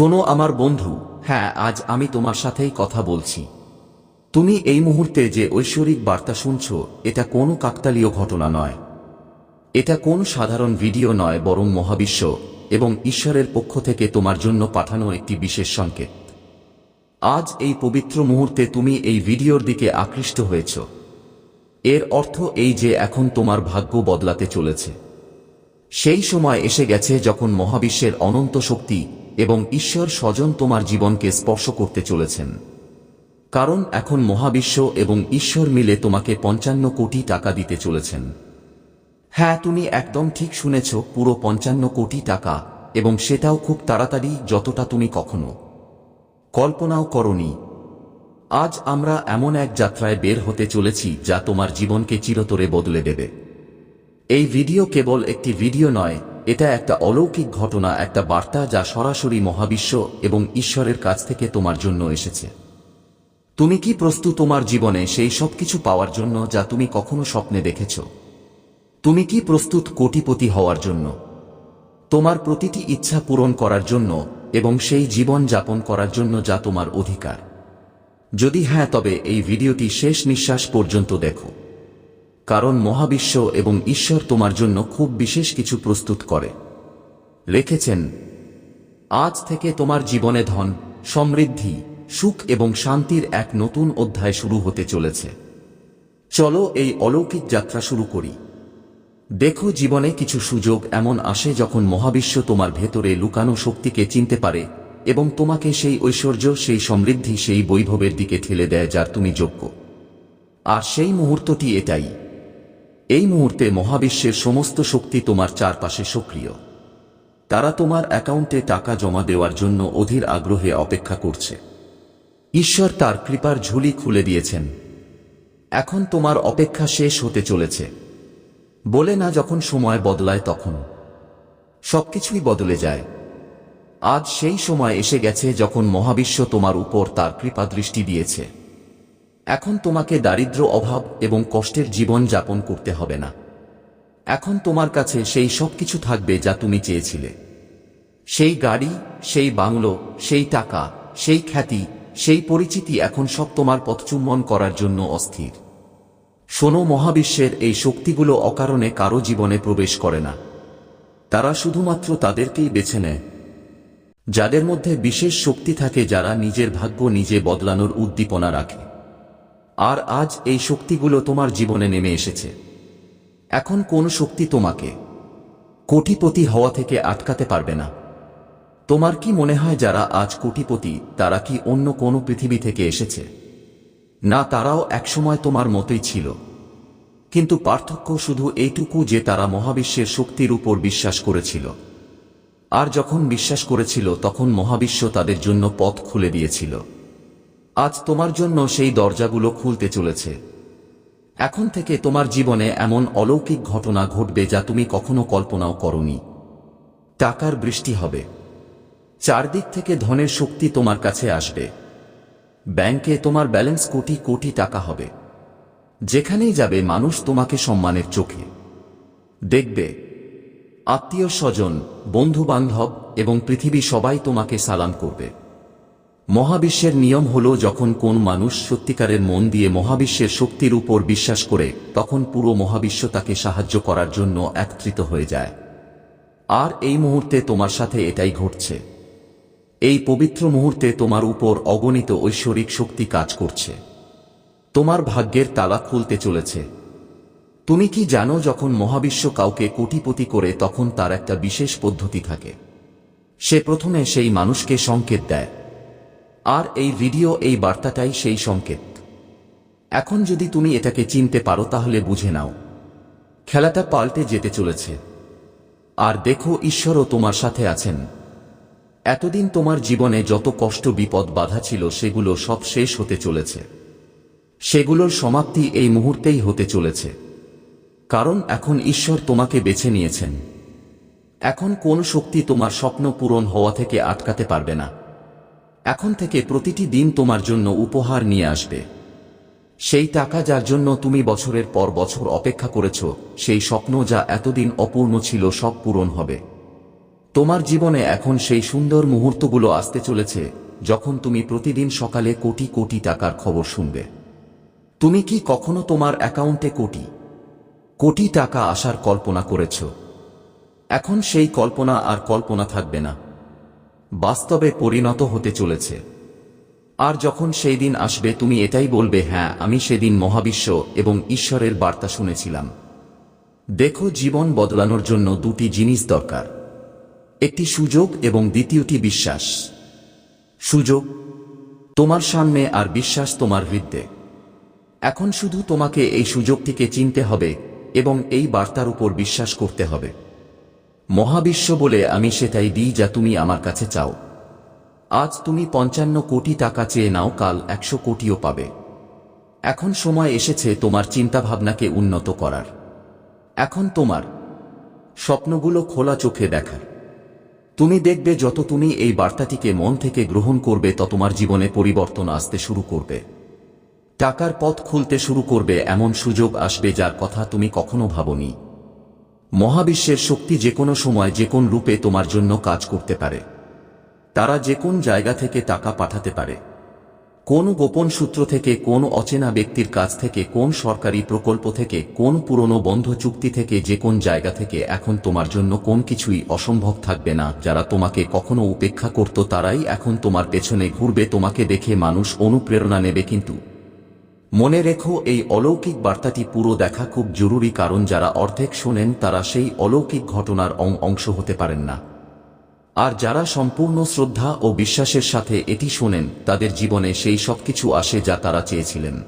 শোনো আমার বন্ধু। হ্যাঁ আজ আমি তোমার সাথেই কথা বলছি। তুমি এই মুহূর্তে যে ঐশ্বরিক বার্তা শুনছ, এটা কোনো কাকতালীয় ঘটনা নয়। এটা কোন সাধারণ ভিডিও নয়, বরং মহাবিশ্ব এবং ঈশ্বরের পক্ষ থেকে তোমার জন্য পাঠানো একটি বিশেষ সংকেত। আজ এই পবিত্র মুহূর্তে তুমি এই ভিডিওর দিকে আকৃষ্ট হয়েছ। এর অর্থ এই যে এখন তোমার ভাগ্য বদলাতে চলেছে। সেই সময় এসে গেছে যখন মহাবিশ্বের অনন্ত শক্তি এবং ঈশ্বর স্বজন তোমার জীবনকে স্পর্শ করতে চলেছেন। কারণ এখন মহাবিশ্ব এবং ঈশ্বর মিলে তোমাকে পঞ্চান্ন কোটি টাকা দিতে চলেছেন। হ্যাঁ তুমি একদম ঠিক শুনেছ, পুরো পঞ্চান্ন কোটি টাকা, এবং সেটাও খুব তাড়াতাড়ি যতটা তুমি কখনো। কল্পনাও করনি। আজ আমরা এমন এক যাত্রায় বের হতে চলেছি যা তোমার জীবনকে চিরতরে বদলে দেবে। এই ভিডিও কেবল একটি ভিডিও নয় এটা একটা অলৌকিক ঘটনা, একটা বার্তা যা সরাসরি মহাবিশ্ব এবং ঈশ্বরের কাছ থেকে তোমার জন্য এসেছে। তুমি কি প্রস্তুত তোমার জীবনে সেই সব কিছু পাওয়ার জন্য যা তুমি কখনো স্বপ্নে দেখেছ? তুমি কি প্রস্তুত কোটিপতি হওয়ার জন্য? তোমার প্রতিটি ইচ্ছা পূরণ করার জন্য এবং সেই জীবন যাপন করার জন্য যা তোমার অধিকার। যদি হ্যাঁ তবে এই ভিডিওটি শেষ নিঃশ্বাস পর্যন্ত দেখো। কারণ মহাবিশ্ব এবং ঈশ্বর তোমার জন্য খুব বিশেষ কিছু প্রস্তুত করে। রেখেছেন আজ থেকে তোমার জীবনে ধন, সমৃদ্ধি, সুখ এবং শান্তির এক নতুন অধ্যায় শুরু হতে চলেছে। চলো এই অলৌকিক যাত্রা শুরু করি। দেখো জীবনে কিছু সুযোগ এমন আসে যখন মহাবিশ্ব তোমার ভেতরে লুকানো শক্তিকে চিনতে পারে এবং তোমাকে সেই ঐশ্বর্য, সেই সমৃদ্ধি, সেই বৈভবের দিকে ঠেলে দেয় যার তুমি যোগ্য। আর সেই মুহূর্তটি এটাই এই মুহূর্তে মহাবিশ্বের সমস্ত শক্তি তোমার চারপাশে সক্রিয়। তারা তোমার অ্যাকাউন্টে টাকা জমা দেওয়ার জন্য অধীর আগ্রহে অপেক্ষা করছে। ঈশ্বর তার কৃপার ঝুলি খুলে দিয়েছেন। এখন তোমার অপেক্ষা শেষ হতে চলেছে। বলে না যখন সময় বদলায় তখন। সবকিছুই বদলে যায়। আজ সেই সময় এসে গেছে যখন মহাবিশ্ব তোমার উপর তার কৃপা দৃষ্টি দিয়েছে। এখন তোমাকে দারিদ্র অভাব এবং কষ্টের জীবন যাপন করতে হবে না। এখন তোমার কাছে সেই সব কিছু থাকবে যা তুমি চেয়েছিলে। সেই গাড়ি, সেই বাংলো, সেই টাকা, সেই খ্যাতি, সেই পরিচিতি এখন সব তোমার পথচুম্বন করার জন্য অস্থির। শোনো, মহাবিশ্বের এই শক্তিগুলো অকারণে কারও জীবনে প্রবেশ করে না। তারা শুধুমাত্র তাদেরকেই বেছে নেয়। যাদের মধ্যে বিশেষ শক্তি থাকে যারা নিজের ভাগ্য নিজে বদলানোর উদ্দীপনা রাখে। আর আজ এই শক্তিগুলো তোমার জীবনে নেমে এসেছে। এখন কোন শক্তি তোমাকে কোটিপতি হওয়া থেকে আটকাতে পারবে না। তোমার কি মনে হয় যারা আজ কোটিপতি, তারা কি অন্য কোনো পৃথিবী থেকে এসেছে? না, তারাও একসময় তোমার মতোই ছিল। কিন্তু পার্থক্য শুধু এইটুকু যে তারা মহাবিশ্বের শক্তির উপর বিশ্বাস করেছিল। আর যখন বিশ্বাস করেছিল, তখন মহাবিশ্ব তাদের জন্য পথ খুলে দিয়েছিল। আজ তোমার জন্য সেই দরজাগুলো খুলতে চলেছে। এখন থেকে তোমার জীবনে এমন অলৌকিক ঘটনা ঘটবে যা তুমি কখনো কল্পনাও করনি। টাকার বৃষ্টি হবে। চারদিক থেকে ধনের শক্তি তোমার কাছে আসবে। ব্যাংকে তোমার ব্যালেন্স কোটি কোটি টাকা হবে। যেখানেই যাবে মানুষ তোমাকে সম্মানের চোখে। দেখবে, আত্মীয় স্বজন বন্ধু বান্ধব এবং পৃথিবী সবাই তোমাকে সালাম করবে। মহাবিশ্বের নিয়ম হল যখন কোন মানুষ সত্যিকারের মন দিয়ে মহাবিশ্বের শক্তির উপর বিশ্বাস করে, তখন পুরো মহাবিশ্ব তাকে সাহায্য করার জন্য একত্রিত হয়ে যায়। আর এই মুহূর্তে তোমার সাথে এটাই ঘটছে। এই পবিত্র মুহূর্তে তোমার উপর অগণিত ঐশ্বরিক শক্তি কাজ করছে। তোমার ভাগ্যের তালা খুলতে চলেছে। তুমি কি জানো, যখন মহাবিশ্ব কাউকে কোটিপতি করে, তখন তার একটা বিশেষ পদ্ধতি থাকে। সে প্রথমে সেই মানুষকে সংকেত দেয়। আর এই ভিডিও, এই বার্তাটাই সেই সংকেত। এখন যদি তুমি এটাকে চিনতে পারো, তাহলে বুঝে নাও। খেলাটা পাল্টে যেতে চলেছে। আর দেখো, ঈশ্বরও তোমার সাথে আছেন। এতদিন তোমার জীবনে যত কষ্ট, বিপদ, বাধা ছিল, সেগুলো সব শেষ হতে চলেছে। সেগুলোর সমাপ্তি এই মুহূর্তেই হতে চলেছে। কারণ এখন ঈশ্বর তোমাকে বেছে নিয়েছেন। এখন কোন শক্তি তোমার স্বপ্ন পূরণ হওয়া থেকে আটকাতে পারবে না। এখন থেকে প্রতিটি দিন তোমার জন্য উপহার নিয়ে আসবে। সেই টাকা যার জন্য তুমি বছরের পর বছর অপেক্ষা করেছ, সেই স্বপ্ন যা এতদিন অপূর্ণ ছিল সব পূরণ হবে। তোমার জীবনে এখন সেই সুন্দর মুহূর্তগুলো আসতে চলেছে, যখন তুমি প্রতিদিন সকালে কোটি কোটি টাকার খবর শুনবে। তুমি কি কখনো তোমার অ্যাকাউন্টে কোটি কোটি টাকা আসার কল্পনা করেছ? এখন সেই কল্পনা আর কল্পনা থাকবে না। বাস্তবে পরিণত হতে চলেছে। আর যখন সেই দিন আসবে, তুমি এটাই বলবে হ্যাঁ আমি সেদিন মহাবিশ্ব এবং ঈশ্বরের বার্তা শুনেছিলাম। দেখো, জীবন বদলানোর জন্য দুটি জিনিস দরকার। একটি সুযোগ এবং দ্বিতীয়টি বিশ্বাস। সুযোগ, তোমার সামনে আর বিশ্বাস তোমার হৃদয়ে। এখন শুধু তোমাকে এই সুযোগটিকে চিনতে হবে এবং এই বার্তার উপর বিশ্বাস করতে হবে। মহাবিশ্ব বলে আমি সেটাই দিই যা তুমি আমার কাছে চাও। আজ তুমি পঞ্চান্ন কোটি টাকা চেয়ে নাও, কাল একশো কোটিও পাবে। এখন সময় এসেছে তোমার চিন্তাভাবনাকে উন্নত করার। এখন তোমার স্বপ্নগুলো খোলা চোখে দেখার। তুমি দেখবে যত তুমি এই বার্তাটিকে মন থেকে গ্রহণ করবে, তত তোমার জীবনে পরিবর্তন আসতে শুরু করবে। টাকার পথ খুলতে শুরু করবে, এমন সুযোগ আসবে যার কথা তুমি কখনো ভাবনি। মহাবিশ্বের শক্তি যে কোনো সময় যে কোন রূপে তোমার জন্য কাজ করতে পারে। তারা যে কোন জায়গা থেকে টাকা পাঠাতে পারে। কোন গোপন সূত্র থেকে, কোন অচেনা ব্যক্তির কাছ থেকে, কোন সরকারি প্রকল্প থেকে, কোন পুরনো বন্ধ চুক্তি থেকে যে কোন জায়গা থেকে এখন তোমার জন্য কোন কিছুই অসম্ভব থাকবে না, যারা তোমাকে কখনো উপেক্ষা করত তারাই এখন তোমার পেছনে ঘুরবে, তোমাকে দেখে মানুষ অনুপ্রেরণা নেবে কিন্তু। মনে রেখো, এই অলৌকিক বার্তাটি পুরো দেখা খুব জরুরি কারণ যারা অর্ধেক শোনেন তারা সেই অলৌকিক ঘটনার অংশ হতে পারেন না। আর যারা সম্পূর্ণ শ্রদ্ধা ও বিশ্বাসের সাথে এটি শোনেন, তাদের জীবনে সেই সবকিছু আসে যা তারা চেয়েছিলেন।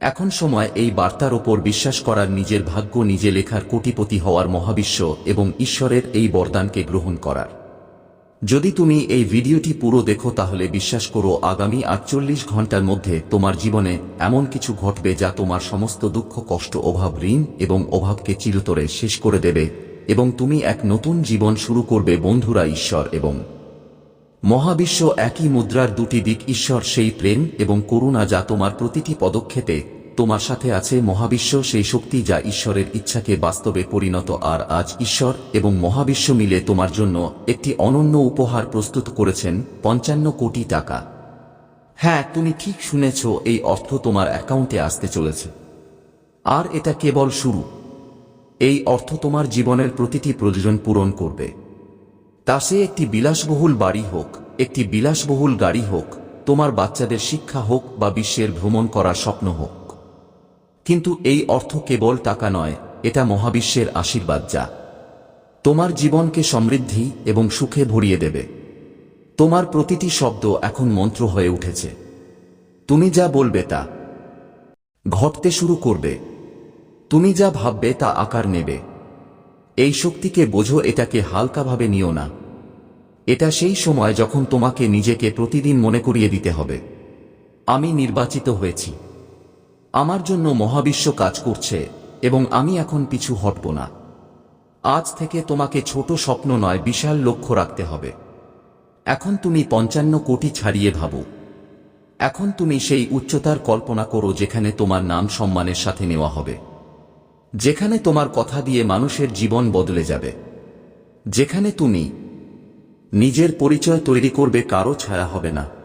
এখন সময় এই বার্তার ওপর বিশ্বাস করার নিজের ভাগ্য নিজে লেখার কোটিপতি হওয়ার মহাবিশ্ব এবং ঈশ্বরের এই বরদানকে গ্রহণ করার। যদি তুমি এই ভিডিওটি পুরো দেখো তাহলে বিশ্বাস করো আগামী আটচল্লিশ ঘণ্টার মধ্যে তোমার জীবনে এমন কিছু ঘটবে যা তোমার সমস্ত দুঃখ, কষ্ট, অভাব, ঋণ এবং অভাবকে চিরতরে শেষ করে দেবে এবং তুমি এক নতুন জীবন শুরু করবে বন্ধুরা ঈশ্বর এবং মহাবিশ্ব একই মুদ্রার দুটি দিক ঈশ্বর সেই প্রেম এবং করুণা যা তোমার প্রতিটি পদক্ষেপে তোমার সাথে আছে মহাবিশ্ব, সেই শক্তি যা ঈশ্বরের ইচ্ছাকে বাস্তবে পরিণত, আর আজ ঈশ্বর এবং মহাবিশ্ব মিলে তোমার জন্য একটি অনন্য উপহার প্রস্তুত করেছেন, পঞ্চান্ন কোটি টাকা। হ্যাঁ তুমি ঠিক শুনেছ, এই অর্থ তোমার অ্যাকাউন্টে আসতে চলেছে। আর এটা কেবল শুরু। এই অর্থ তোমার জীবনের প্রতিটি প্রয়োজন পূরণ করবে। তা সে একটি বিলাসবহুল বাড়ি হোক, একটি বিলাসবহুল গাড়ি হোক, তোমার বাচ্চাদের শিক্ষা হোক বা বিশ্বের ভ্রমণ করার স্বপ্ন হোক। কিন্তু এই অর্থ কেবল টাকা নয়, এটা মহাবিশ্বের আশীর্বাদ যা তোমার জীবনকে সমৃদ্ধি এবং সুখে ভরিয়ে দেবে। তোমার প্রতিটি শব্দ এখন মন্ত্র হয়ে উঠেছে। তুমি যা বলবে তা ঘটতে শুরু করবে। তুমি যা ভাববে তা আকার নেবে। এই শক্তিকে বোঝো, এটাকে হালকাভাবে নিও না। এটা সেই সময় যখন তোমাকে নিজেকে প্রতিদিন মনে করিয়ে দিতে হবে। আমি নির্বাচিত হয়েছি। আমার জন্য মহাবিশ্ব কাজ করছে, এবং আমি এখন পিছু হটব না। আজ থেকে তোমাকে ছোট স্বপ্ন নয়, বিশাল লক্ষ্য রাখতে হবে। এখন তুমি পঞ্চান্ন কোটি ছাড়িয়ে ভাবো। এখন তুমি সেই উচ্চতার কল্পনা করো যেখানে তোমার নাম সম্মানের সাথে নেওয়া হবে। যেখানে তোমার কথা দিয়ে মানুষের জীবন বদলে যাবে। যেখানে তুমি নিজের পরিচয় তৈরি করবে, কারও ছায়া হবে না।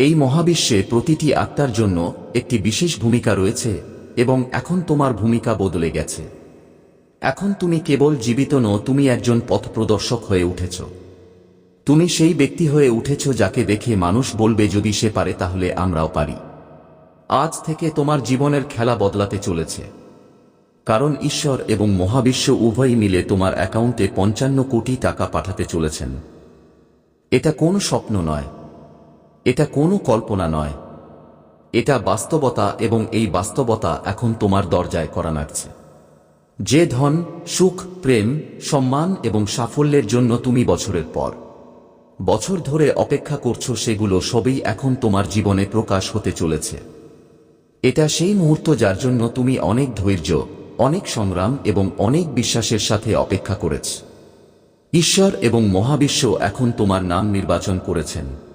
এই মহাবিশ্বে প্রতিটি আত্মার জন্য একটি বিশেষ ভূমিকা রয়েছে, এবং এখন তোমার ভূমিকা বদলে গেছে। এখন তুমি কেবল জীবিত নও, তুমি একজন পথপ্রদর্শক হয়ে উঠেছ। তুমি সেই ব্যক্তি হয়ে উঠেছ যাকে দেখে মানুষ বলবে, যদি সে পারে, তাহলে আমরাও পারি। আজ থেকে তোমার জীবনের খেলা বদলাতে চলেছে। কারণ ঈশ্বর এবং মহাবিশ্ব উভয়ই মিলে তোমার অ্যাকাউন্টে পঞ্চান্ন কোটি টাকা পাঠাতে চলেছেন। এটা কোন স্বপ্ন নয়। এটা কোনো কল্পনা নয়। এটা বাস্তবতা এবং এই বাস্তবতা এখন তোমার দরজায় করা নাড়ছে। যে ধন, সুখ, প্রেম, সম্মান এবং সাফল্যের জন্য তুমি বছরের পর বছর ধরে অপেক্ষা করছ সেগুলো সবই এখন তোমার জীবনে প্রকাশ হতে চলেছে। এটা সেই মুহূর্ত যার জন্য তুমি অনেক ধৈর্য, অনেক সংগ্রাম এবং অনেক বিশ্বাসের সাথে অপেক্ষা করেছ। ঈশ্বর এবং মহাবিশ্ব এখন তোমার নাম নির্বাচন করেছেন।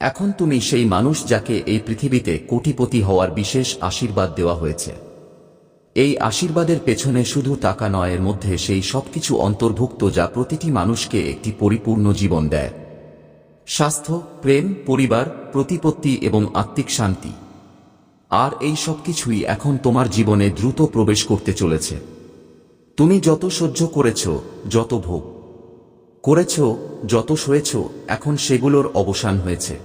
এখন তুমি সেই মানুষ যাকে এই পৃথিবীতে কোটিপতি হওয়ার বিশেষ আশীর্বাদ দেওয়া হয়েছে। এই আশীর্বাদের পেছনে শুধু টাকা নয়ের মধ্যে সেই সবকিছু অন্তর্ভুক্ত যা প্রতিটি মানুষকে একটি পরিপূর্ণ জীবন দেয়। স্বাস্থ্য, প্রেম, পরিবার, প্রতিপত্তি এবং আত্মিক শান্তি। আর এই সব কিছুই এখন তোমার জীবনে দ্রুত প্রবেশ করতে চলেছে। তুমি যত সহ্য করেছ, যত ভোগ। করেছ, যত সয়েছ, এখন সেগুলোর অবসান হয়েছে।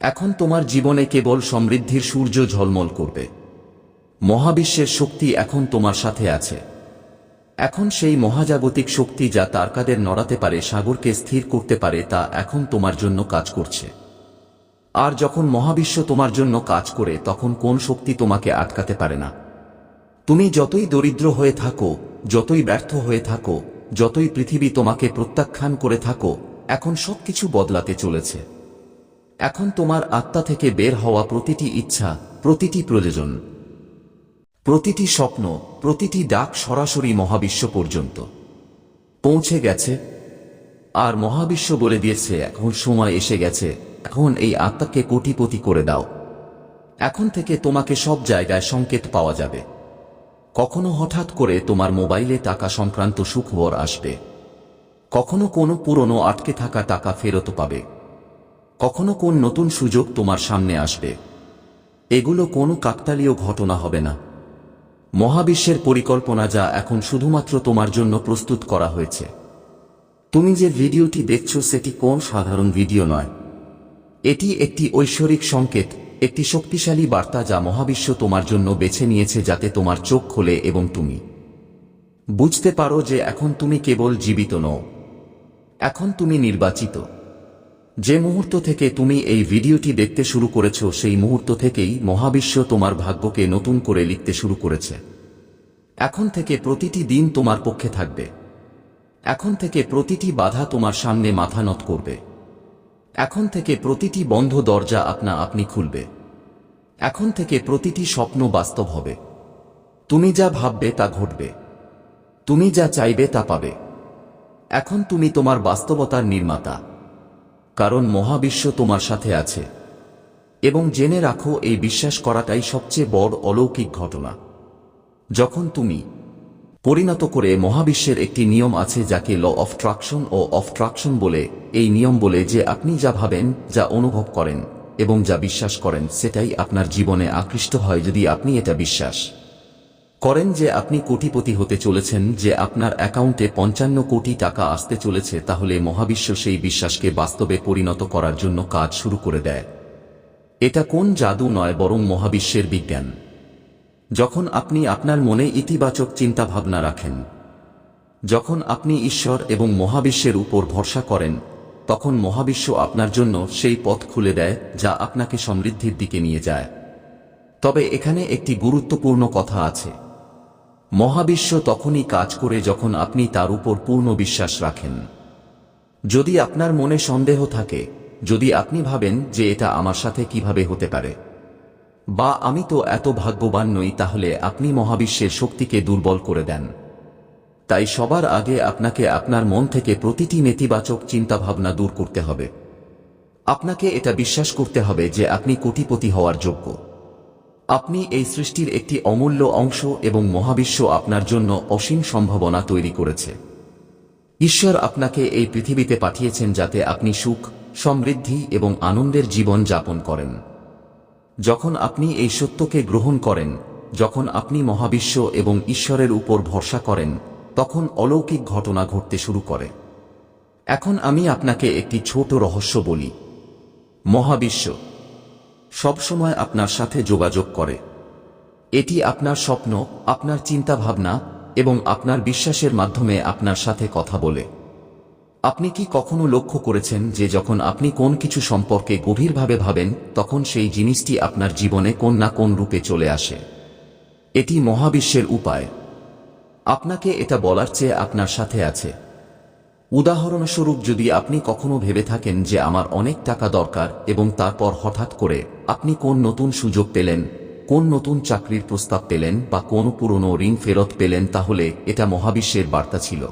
এখন তোমার জীবনে কেবল সমৃদ্ধির সূর্য ঝলমল করবে। মহাবিশ্বের শক্তি এখন তোমার সাথে আছে। এখন সেই মহাজাগতিক শক্তি যা তারকাদের নড়াতে পারে, সাগরকে স্থির করতে পারে, তা এখন তোমার জন্য কাজ করছে। আর যখন মহাবিশ্ব তোমার জন্য কাজ করে, তখন কোন শক্তি তোমাকে আটকাতে পারে না। তুমি যতই দরিদ্র হয়ে থাকো, যতই ব্যর্থ হয়ে থাকো যতই পৃথিবী তোমাকে প্রত্যাখ্যান করে থাকো, এখন সবকিছু বদলাতে চলেছে। এখন তোমার আত্মা থেকে বের হওয়া প্রতিটি ইচ্ছা, প্রতিটি প্রয়োজন, প্রতিটি স্বপ্ন, প্রতিটি ডাক সরাসরি মহাবিশ্ব পর্যন্ত পৌঁছে গেছে। আর মহাবিশ্ব বলে দিয়েছে, এখন সময় এসে গেছে, এখন এই আত্মাকে কোটিপতি করে দাও। এখন থেকে তোমাকে সব জায়গায় সংকেত পাওয়া যাবে। কখনো হঠাৎ করে তোমার মোবাইলে টাকা সংক্রান্ত সুখবর আসবে। কখনো কোনো পুরনো আটকে থাকা টাকা ফেরত পাবে। কখনো কোন নতুন সুযোগ তোমার সামনে আসবে। এগুলো কোনো কাকতালীয় ঘটনা হবে না। মহাবিশ্বের পরিকল্পনা যা এখন শুধুমাত্র তোমার জন্য প্রস্তুত করা হয়েছে। তুমি যে ভিডিওটি দেখছ সেটি কোন সাধারণ ভিডিও নয়। এটি একটি ঐশ্বরিক সংকেত একটি শক্তিশালী বার্তা যা মহাবিশ্ব তোমার জন্য বেছে নিয়েছে যাতে তোমার চোখ খোলে এবং তুমি বুঝতে পারো যে এখন তুমি কেবল জীবিত নও। এখন তুমি নির্বাচিত। যে মুহূর্ত থেকে তুমি এই ভিডিওটি দেখতে শুরু করেছ, সেই মুহূর্ত থেকেই মহাবিশ্ব তোমার ভাগ্যকে নতুন করে লিখতে শুরু করেছে। এখন থেকে প্রতিটি দিন তোমার পক্ষে থাকবে। এখন থেকে প্রতিটি বাধা তোমার সামনে মাথা নত করবে। এখন থেকে প্রতিটি বন্ধ দরজা আপনা আপনি খুলবে। এখন থেকে প্রতিটি স্বপ্ন বাস্তব হবে। তুমি যা ভাববে তা ঘটবে। তুমি যা চাইবে তা পাবে। এখন তুমি তোমার বাস্তবতার নির্মাতা। কারণ মহাবিশ্ব তোমার সাথে আছে। এবং জেনে রাখো, এই বিশ্বাস করাটাই সবচেয়ে বড় অলৌকিক ঘটনা। যখন তুমি পরিণত করে মহাবিশ্বের একটি নিয়ম আছে যাকে ল অফ ট্রাকশন ও অফ ট্রাকশন বলে। এই নিয়ম বলে যে আপনি যা ভাবেন, যা অনুভব করেন এবং যা বিশ্বাস করেন, সেটাই আপনার জীবনে আকৃষ্ট হয় যদি আপনি এটা বিশ্বাস করেন যে আপনি কোটিপতি হতে চলেছেন, যে আপনার অ্যাকাউন্টে পঞ্চান্ন কোটি টাকা আসতে চলেছে, তাহলে মহাবিশ্ব সেই বিশ্বাসকে বাস্তবে পরিণত করার জন্য কাজ শুরু করে দেয়। এটা কোন জাদু নয়, বরং মহাবিশ্বের বিজ্ঞান। যখন আপনি আপনার মনে ইতিবাচক চিন্তা ভাবনা রাখেন, যখন আপনি ঈশ্বর এবং মহাবিশ্বের উপর ভরসা করেন, তখন মহাবিশ্ব আপনার জন্য সেই পথ খুলে দেয় যা আপনাকে সমৃদ্ধির দিকে নিয়ে যায়। তবে এখানে একটি গুরুত্বপূর্ণ কথা আছে। মহাবিশ্ব তখনই কাজ করে যখন আপনি তার উপর পূর্ণ বিশ্বাস রাখেন। যদি আপনার মনে সন্দেহ থাকে, যদি আপনি ভাবেন যে এটা আমার সাথে কীভাবে হতে পারে বা আমি তো এত ভাগ্যবান নই, তাহলে আপনি মহাবিশ্বের শক্তিকে দুর্বল করে দেন। তাই সবার আগে আপনাকে আপনার মন থেকে প্রতিটি নেতিবাচক চিন্তাভাবনা দূর করতে হবে। আপনাকে এটা বিশ্বাস করতে হবে যে আপনি কোটিপতি হওয়ার যোগ্য। আপনি এই সৃষ্টির একটি অমূল্য অংশ এবং মহাবিশ্ব আপনার জন্য অসীম সম্ভাবনা তৈরি করেছে। ঈশ্বর আপনাকে এই পৃথিবীতে পাঠিয়েছেন যাতে আপনি সুখ, সমৃদ্ধি এবং আনন্দের জীবন যাপন করেন। যখন আপনি এই সত্যকে গ্রহণ করেন, যখন আপনি মহাবিশ্ব এবং ঈশ্বরের উপর ভরসা করেন, তখন অলৌকিক ঘটনা ঘটতে শুরু করে। এখন আমি আপনাকে একটি ছোট রহস্য বলি। মহাবিশ্ব সবসময় আপনার সাথে যোগাযোগ করে। এটি আপনার স্বপ্ন, আপনার চিন্তাভাবনা এবং আপনার বিশ্বাসের মাধ্যমে আপনার সাথে কথা বলে। আপনি কি কখনো লক্ষ্য করেছেন যে যখন আপনি কোন কিছু সম্পর্কে গভীরভাবে ভাবেন, তখন সেই জিনিসটি আপনার জীবনে কোন না কোন রূপে চলে আসে? এটি মহাবিশ্বের উপায়। আপনাকে এটা বলার চেয়ে আপনার সাথে আছে। উদাহরণস্বরূপ যদি আপনি কখনো ভেবে থাকেন যে আমার অনেক টাকা দরকার এবং তারপর হঠাৎ করে আপনি কোন নতুন সুযোগ পেলেন, কোন নতুন চাকরির প্রস্তাব পেলেন বা কোন পুরনো ঋণ ফেরত পেলেন, তাহলে এটা মহাবিশ্বের বার্তা ছিল।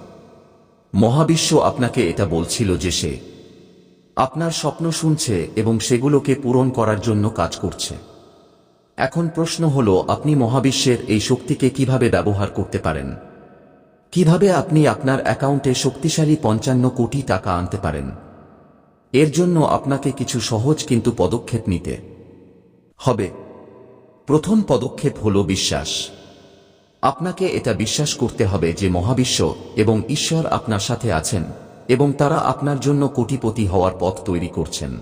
মহাবিশ্ব আপনাকে এটা বলছিল যে সে আপনার স্বপ্ন শুনছে এবং সেগুলোকে পূরণ করার জন্য কাজ করছে। এখন প্রশ্ন হল, আপনি মহাবিশ্বের এই শক্তিকে কীভাবে ব্যবহার করতে পারেন? কীভাবে আপনি আপনার অ্যাকাউন্টে শক্তিশালী পঞ্চান্ন কোটি টাকা আনতে পারেন? এর জন্য আপনাকে কিছু সহজ কিন্তু পদক্ষেপ নিতে হবে। প্রথম পদক্ষেপ হল বিশ্বাস। আপনাকে এটা বিশ্বাস করতে হবে যে মহাবিশ্ব এবং ঈশ্বর আপনার সাথে আছেন এবং তারা আপনার জন্য কোটিপতি হওয়ার পথ তৈরি করছেন।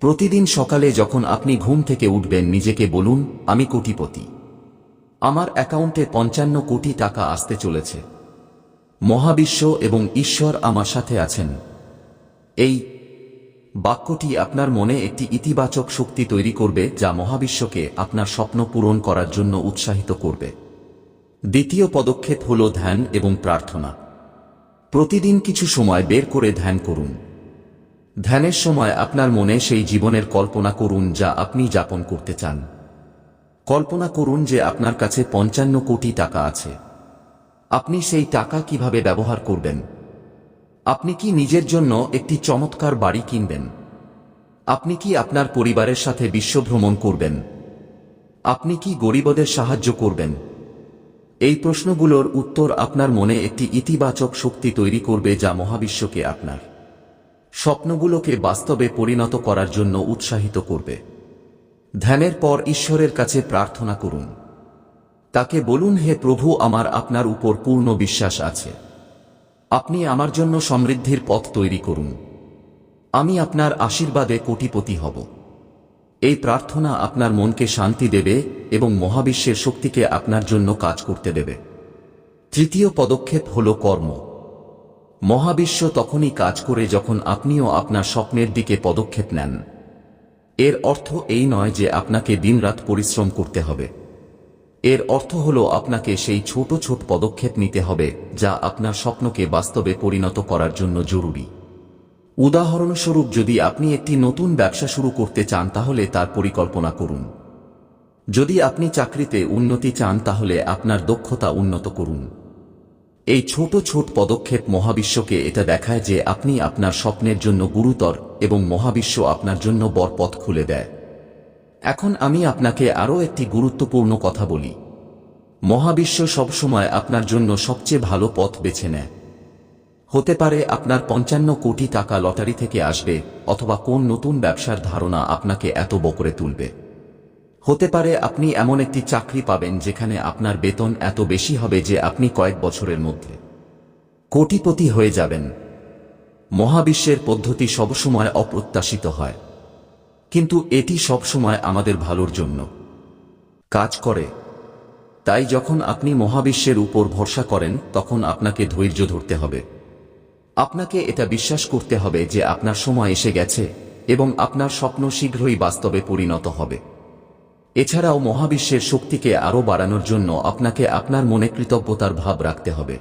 প্রতিদিন সকালে যখন আপনি ঘুম থেকে উঠবেন, নিজেকে বলুন, আমি কোটিপতি। আমার অ্যাকাউন্টে পঞ্চান্ন কোটি টাকা আসতে চলেছে। মহাবিশ্ব এবং ঈশ্বর আমার সাথে আছেন। এই বাক্যটি আপনার মনে একটি ইতিবাচক শক্তি তৈরি করবে যা মহাবিশ্বকে আপনার স্বপ্ন পূরণ করার জন্য উৎসাহিত করবে। দ্বিতীয় পদক্ষেপ হল ধ্যান এবং প্রার্থনা। প্রতিদিন কিছু সময় বের করে ধ্যান করুন। ধ্যানের সময় আপনার মনে সেই জীবনের কল্পনা করুন যা আপনি যাপন করতে চান। কল্পনা করুন যে আপনার কাছে পঞ্চান্ন কোটি টাকা আছে। আপনি সেই টাকা কীভাবে ব্যবহার করবেন? আপনি কি নিজের জন্য একটি চমৎকার বাড়ি কিনবেন? আপনি কি আপনার পরিবারের সাথে বিশ্বভ্রমণ করবেন? আপনি কি গরিবদের সাহায্য করবেন? এই প্রশ্নগুলোর উত্তর আপনার মনে একটি ইতিবাচক শক্তি তৈরি করবে যা মহাবিশ্বকে আপনার স্বপ্নগুলোকে বাস্তবে পরিণত করার জন্য উৎসাহিত করবে। ধ্যানের পর ঈশ্বরের কাছে প্রার্থনা করুন। তাকে বলুন, হে প্রভু, আমার আপনার উপর পূর্ণ বিশ্বাস আছে। আপনি আমার জন্য সমৃদ্ধির পথ তৈরি করুন। আমি আপনার আশীর্বাদে কোটিপতি হব। এই প্রার্থনা আপনার মনকে শান্তি দেবে এবং মহাবিশ্বের শক্তিকে আপনার জন্য কাজ করতে দেবে। তৃতীয় পদক্ষেপ হল কর্ম। মহাবিশ্ব তখনই কাজ করে যখন আপনিও আপনার স্বপ্নের দিকে পদক্ষেপ নেন। এর অর্থ এই নয় যে আপনাকে দিনরাত পরিশ্রম করতে হবে। এর অর্থ হল আপনাকে সেই ছোট ছোট পদক্ষেপ নিতে হবে যা আপনার স্বপ্নকে বাস্তবে পরিণত করার জন্য জরুরি। উদাহরণস্বরূপ যদি আপনি একটি নতুন ব্যবসা শুরু করতে চান তাহলে তার পরিকল্পনা করুন। যদি আপনি চাকরিতে উন্নতি চান তাহলে আপনার দক্ষতা উন্নত করুন। এই ছোট ছোট পদক্ষেপ মহাবিশ্বকে এটা দেখায় যে আপনি আপনার স্বপ্নের জন্য গুরুতর এবং মহাবিশ্ব আপনার জন্য বর পথ খুলে দেয়। এখন আমি আপনাকে আরও একটি গুরুত্বপূর্ণ কথা বলি। মহাবিশ্ব সবসময় আপনার জন্য সবচেয়ে ভালো পথ বেছে নেয়। হতে পারে আপনার পঞ্চান্ন কোটি টাকা লটারি থেকে আসবে, অথবা কোন নতুন ব্যবসার ধারণা আপনাকে এত বকরে তুলবে। হতে পারে আপনি এমন একটি চাকরি পাবেন যেখানে আপনার বেতন এত বেশি হবে যে আপনি কয়েক বছরের মধ্যে কোটিপতি হয়ে যাবেন। মহাবিশ্বের পদ্ধতি সবসময় অপ্রত্যাশিত হয়। কিন্তু এটি সবসময় আমাদের ভালোর জন্য কাজ করে। তাই যখন আপনি মহাবিশ্বের উপর ভরসা করেন, তখন আপনাকে ধৈর্য ধরতে হবে। আপনাকে এটা বিশ্বাস করতে হবে যে আপনার সময় এসে গেছে এবং আপনার স্বপ্ন শীঘ্রই বাস্তবে পরিণত হবে। এছাড়াও মহাবিশ্বের শক্তিকে আরও বাড়ানোর জন্য আপনাকে আপনার মনে কৃতজ্ঞতার ভাব রাখতে হবে।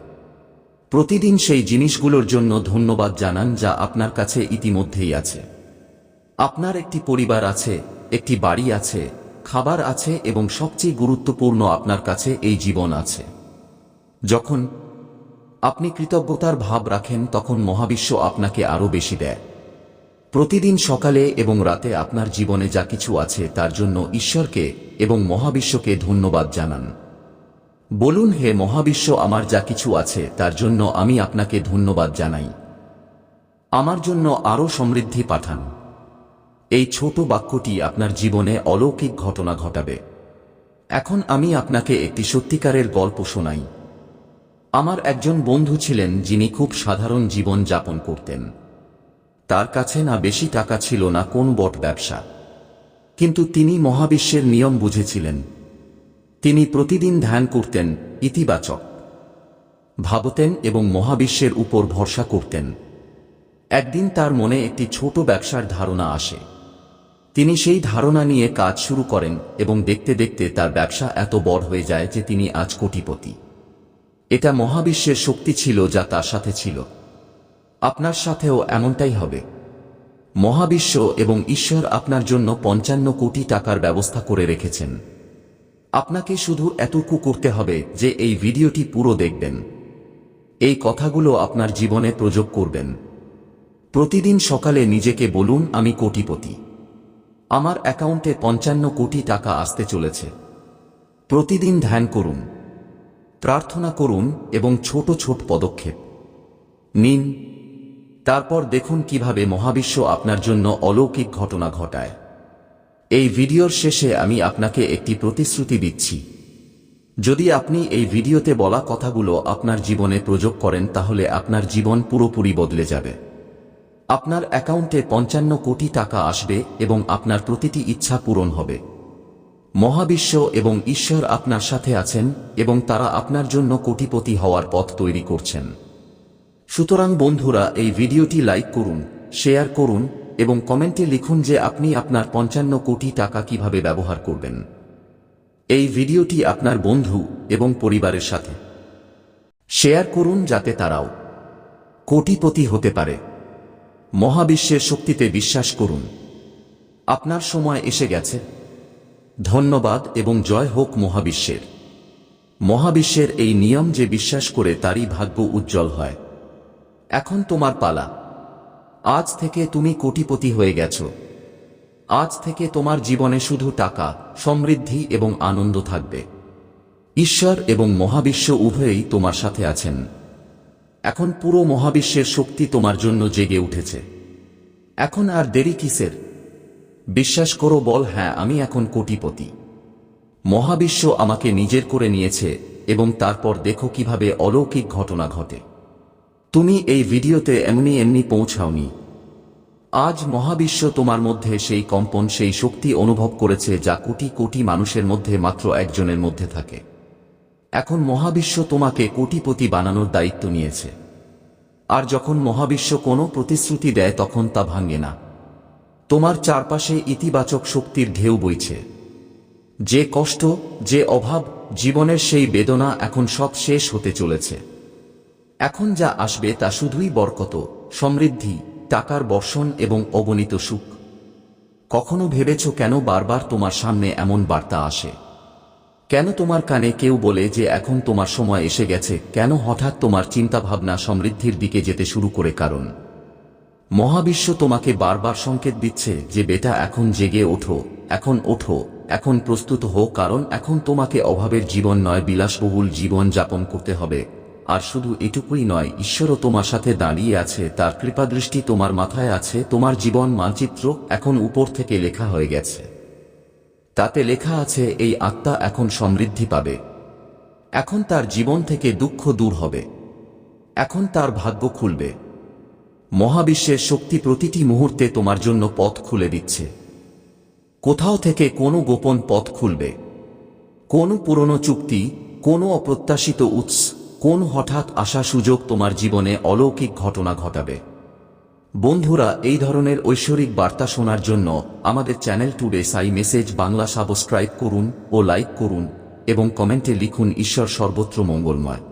প্রতিদিন সেই জিনিসগুলোর জন্য ধন্যবাদ জানান যা আপনার কাছে ইতিমধ্যেই আছে। আপনার একটি পরিবার আছে, একটি বাড়ি আছে, খাবার আছে এবং সবচেয়ে গুরুত্বপূর্ণ আপনার কাছে এই জীবন আছে। যখন আপনি কৃতজ্ঞতার ভাব রাখেন, তখন মহাবিশ্ব আপনাকে আরও বেশি দেয়। প্রতিদিন সকালে এবং রাতে আপনার জীবনে যা কিছু আছে, তার জন্য ঈশ্বরকে এবং মহাবিশ্বকে ধন্যবাদ জানান। বলুন, হে মহাবিশ্ব, আমার যা কিছু আছে, তার জন্য আমি আপনাকে ধন্যবাদ জানাই। আমার জন্য আরও সমৃদ্ধি পাঠান। এই ছোট বাক্যটি আপনার জীবনে অলৌকিক ঘটনা ঘটাবে। এখন আমি আপনাকে একটি সত্যিকারের গল্প শোনাই। আমার একজন বন্ধু ছিলেন যিনি খুব সাধারণ জীবন যাপন করতেন। তার কাছে না বেশি টাকা ছিল না কোন বট ব্যবসা। কিন্তু তিনি মহাবিশ্বের নিয়ম বুঝেছিলেন। তিনি প্রতিদিন ধ্যান করতেন, ইতিবাচক ভাবতেন এবং মহাবিশ্বের উপর ভরসা করতেন। একদিন তার মনে একটি ছোট ব্যবসার ধারণা আসে। তিনি সেই ধারণা নিয়ে কাজ শুরু করেন এবং দেখতে দেখতে তার ব্যবসা এত বড় হয়ে যায় যে তিনি আজ কোটিপতি। এটা মহাবিশ্বের শক্তি ছিল যা তার সাথে ছিল। আপনার সাথেও এমনটাই হবে। মহাবিশ্ব এবং ঈশ্বর আপনার জন্য পঞ্চান্ন কোটি টাকার ব্যবস্থা করে রেখেছেন। আপনাকে শুধু এতটুকু করতে হবে যে এই ভিডিওটি পুরো দেখবেন। এই কথাগুলো আপনার জীবনে প্রযোগ করবেন। প্রতিদিন সকালে নিজেকে বলুন, আমি কোটিপতি। আমার অ্যাকাউন্টে পঞ্চান্ন কোটি টাকা আসতে চলেছে। প্রতিদিন ধ্যান করুন। প্রার্থনা করুন এবং ছোট ছোট পদক্ষেপ। নিন। তারপর দেখুন কীভাবে মহাবিশ্ব আপনার জন্য অলৌকিক ঘটনা ঘটায়। এই ভিডিওর শেষে আমি আপনাকে একটি প্রতিশ্রুতি দিচ্ছি। যদি আপনি এই ভিডিওতে বলা কথাগুলো আপনার জীবনে প্রয়োগ করেন, তাহলে আপনার জীবন পুরোপুরি বদলে যাবে। আপনার অ্যাকাউন্টে পঞ্চান্ন কোটি টাকা আসবে এবং আপনার প্রতিটি ইচ্ছা পূরণ হবে। মহাবিশ্ব এবং ঈশ্বর আপনার সাথে আছেন এবং তারা আপনার জন্য কোটিপতি হওয়ার পথ তৈরি করছেন। সুতরাং বন্ধুরা, এই ভিডিওটি লাইক করুন, শেয়ার করুন এবং কমেন্টে লিখুন যে আপনি আপনার পঞ্চান্ন কোটি টাকা কীভাবে ব্যবহার করবেন। এই ভিডিওটি আপনার বন্ধু এবং পরিবারের সাথে। শেয়ার করুন যাতে তারাও কোটিপতি হতে পারে। মহাবিশ্বের শক্তিতে বিশ্বাস করুন। আপনার সময় এসে গেছে। ধন্যবাদ এবং জয় হোক মহাবিশ্বের। মহাবিশ্বের এই নিয়ম যে বিশ্বাস করে তারই ভাগ্য উজ্জ্বল হয়। এখন তোমার পালা। আজ থেকে তুমি কোটিপতি হয়ে গেছ। আজ থেকে তোমার জীবনে শুধু টাকা, সমৃদ্ধি এবং আনন্দ থাকবে। ঈশ্বর এবং মহাবিশ্ব উভয়েই তোমার সাথে আছেন। এখন পুরো মহাবিশ্বের শক্তি তোমার জন্য জেগে উঠেছে। এখন আর দেরি কিসের? বিশ্বাস করো, বল হ্যাঁ আমি এখন কোটিপতি। মহাবিশ্ব আমাকে নিজের করে নিয়েছে এবং তারপর দেখো কীভাবে অলৌকিক ঘটনা ঘটে। তুমি এই ভিডিওতে এমনি এমনি পৌঁছাওনি। আজ মহাবিশ্ব তোমার মধ্যে সেই কম্পন, সেই শক্তি অনুভব করেছে যা কোটি কোটি মানুষের মধ্যে মাত্র একজনের মধ্যে থাকে। এখন মহাবিশ্ব তোমাকে কোটিপতি বানানোর দায়িত্ব নিয়েছে। আর যখন মহাবিশ্ব কোনো প্রতিশ্রুতি দেয়, তখন তা ভাঙে না। তোমার চারপাশে ইতিবাচক শক্তির ঢেউ বইছে। যে কষ্ট, যে অভাব, জীবনের সেই বেদনা এখন সব শেষ হতে চলেছে। এখন যা আসবে তা শুধুই বরকত, সমৃদ্ধি, টাকার বর্ষণ এবং অগণিত সুখ। কখনো ভেবেছ কেন বারবার তোমার সামনে এমন বার্তা আসে? কেন তোমার কানে কেউ বলে যে এখন তোমার সময় এসে গেছে? কেন হঠাৎ তোমার চিন্তাভাবনা সমৃদ্ধির দিকে যেতে শুরু করে কারণ? মহাবিশ্ব তোমাকে বারবার সংকেত দিচ্ছে যে বেটা, এখন জেগে ওঠো, এখন ওঠো, এখন প্রস্তুত হো কারণ এখন তোমাকে অভাবের জীবন নয়, বিলাসবহুল জীবন যাপন করতে হবে। আর শুধু এটুকুই নয়, ঈশ্বরও তোমার সাথে দাঁড়িয়ে আছে, তার কৃপাদৃষ্টি তোমার মাথায় আছে, তোমার জীবন মানচিত্র এখন উপর থেকে লেখা হয়ে গেছে। তাতে লেখা আছে, এই আত্মা এখন সমৃদ্ধি পাবে। এখন তার জীবন থেকে দুঃখ দূর হবে। এখন তার ভাগ্য খুলবে। মহাবিশ্বের শক্তি প্রতিটি মুহূর্তে তোমার জন্য পথ খুলে দিচ্ছে। কোথাও থেকে কোনো গোপন পথ খুলবে। কোন পুরনো চুক্তি, কোনো অপ্রত্যাশিত উৎস, কোন হঠাৎ আসা সুযোগ তোমার জীবনে অলৌকিক ঘটনা ঘটাবে। বন্ধুরা, এই ধরনের ঐশ্বরিক বার্তা শোনার জন্য আমাদের channel today Sai message Bangla subscribe করুন ও লাইক করুন এবং কমেন্টে লিখুন ঈশ্বর সর্বত্র মঙ্গলময়।